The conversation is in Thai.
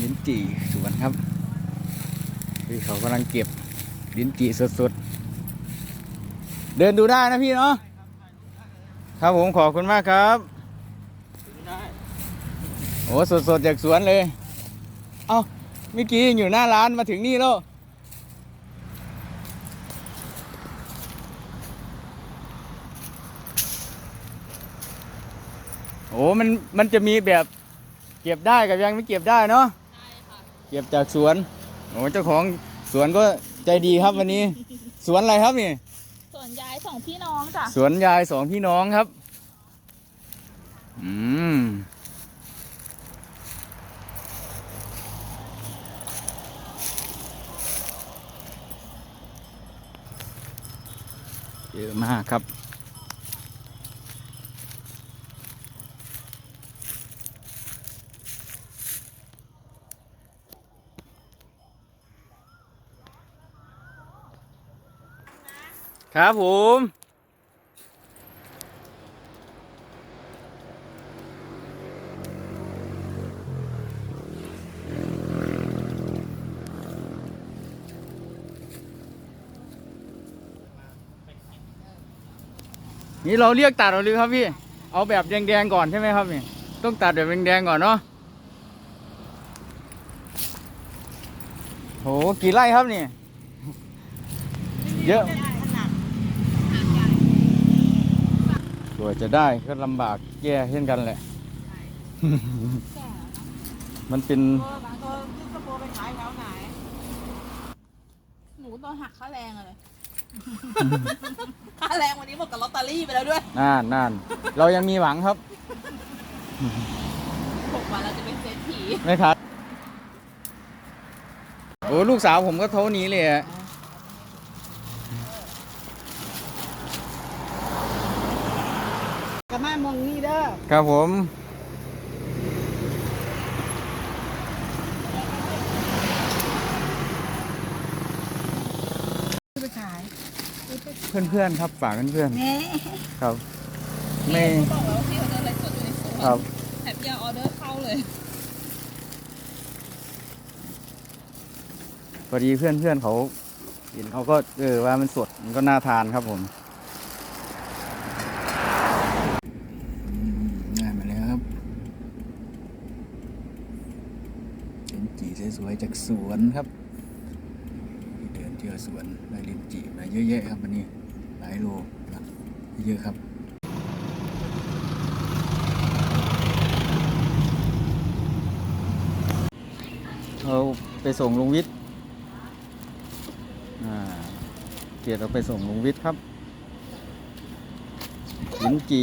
ลิ้นจี่สวนครับพี่เขากำลังเก็บลิ้นจี่สดๆ เดินดูได้นะพี่เนาะครับผมขอบคุณมากครับโอ้สดๆจากสวนเลย เอ้าเมื่อกี้อยู่หน้าร้านมาถึงนี่แล้วโอ้มันมันจะมีแบบเก็บได้กับยังไม่เก็บได้เนาะ เก็บจากสวนโอ้เจ้าของสวนก็ใจดีครับวันนี้ สวนอะไรครับนี่ส่วนยายสองพี่น้องจ้ะสวนยายสองพี่น้องครับ อืมเยอะมากครับ ครับผม นี่เราเรียกตัดเอาเลยครับพี่ เอาแบบแดงๆก่อนใช่ไหมครับนี่ต้องตัดแบบแดงๆก่อนเนาะโหกี่ไร่ครับนี่ เยอะ ก ว่าจะได้ก็ลำบากแย่เช่นกันแหละ มันเป็นหนูต้องหักค่าแรงอะไรค่าแรงวันนี้หมดกับลอตเตอรี่ไปแล้วด้วยน่านน่านเรายังมีหวังครับ หกวันเราจะเป็นเศรษฐีไม่ครับโอ้ลูกสาวผมก็เท่านี้เลยอะ กระมามองนี่ เด้อครับผมไปขายเพื่อนๆครับฝากเพื่อนแม่ๆครับ ไม่บอกแล้วพี่เขาจะอะไรสดอยู่ในสวนครับ แถบยาออเดอร์เข้าเลย พอดีเพื่อนๆเขาเห็นเขาก็เออว่ามันสดมันก็น่าทานครับผมได้มาแล้วครับลิ้นจี่ สวยๆจากสวนครับเดินเที่ยวสวนได้ลิ้นจีมาเยอะแยะครับวันนี้หลายโลนะเยอะครับเราไปส่งลุงวิทย์เกียรติเราไปส่งลุงวิทย์ครับลิ้นจี